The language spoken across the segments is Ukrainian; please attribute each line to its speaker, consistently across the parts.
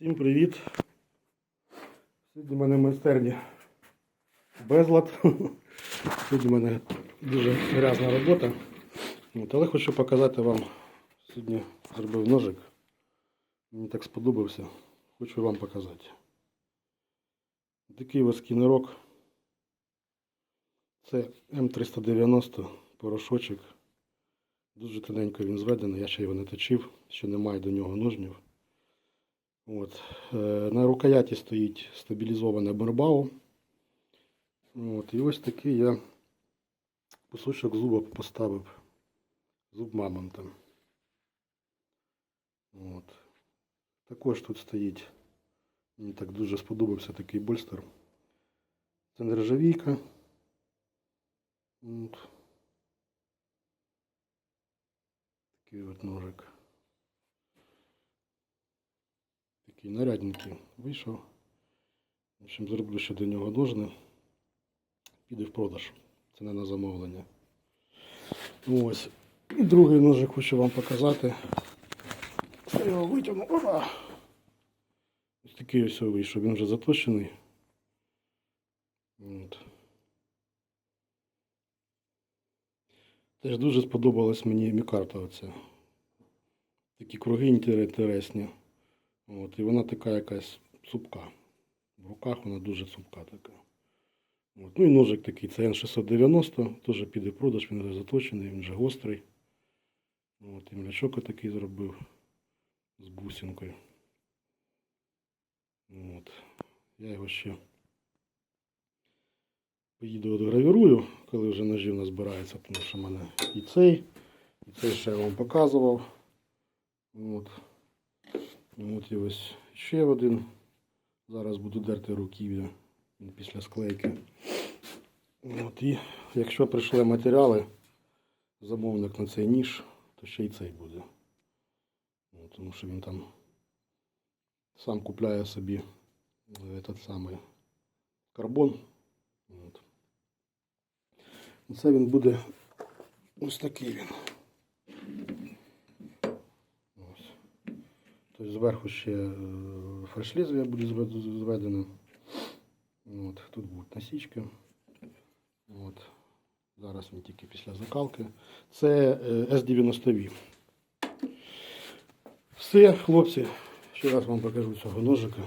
Speaker 1: Всім привіт! Сьогодні в мене в майстерні безлад. Сьогодні в мене дуже грязна робота. От, але хочу показати вам. Сьогодні зробив ножик. Мені так сподобався. Хочу вам показати. Такий ось кінерок. Це М390 порошочок. Дуже тоненько він зведений, я ще його не точив, ще немає до нього ножнів. От. Е, На рукояті стоїть стабілізоване барбау. От. І ось такий я кусочок зуба поставив. Зуб мамонта. От. Також тут стоїть. Мені так дуже сподобався такий больстер. Це нержавійка. От. Такий от ножик. Такий нарядненький вийшов. В общем, зроблю ще до нього ножни. Піде в продаж. Це не на замовлення. Ось. І другий ножик хочу вам показати. Я його витягну. Опа! Ось такий ось вийшов. Він вже заточений. От. Теж дуже сподобалась мені мікарта оця. Такі круги інтересні. От, і вона така якась цупка. В руках вона дуже цупка така. От. Ну і ножик такий, це Н690, теж піде продаж, він вже заточений, він вже гострий. От, і млячок такий зробив з бусинкою. От. Я його ще поїду отгравірую, коли вже ножів назбирається, тому що в мене і цей, і цей ще я вам показував. От. От і ось ще один. Зараз буду дерти руків'я після склейки. От і якщо прийшли матеріали, замовник на цей ніж, то ще й цей буде. От, тому що він там сам купляє собі этот самий карбон. От. Це він буде ось такий він. Ось. Тобто зверху ще е, буде звед- зведено. От. Тут будуть насічки. От. Зараз він тільки після закалки. Це е, С90V. Все, хлопці, ще раз вам покажу цього ножика.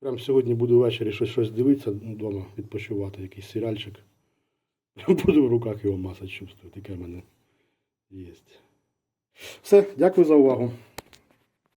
Speaker 1: Прям сьогодні буду ввечері щось, щось дивитися вдома, відпочивати, якийсь серіальчик. Буду в руках його маса чувствую, таке в мене є. Все, дякую за увагу.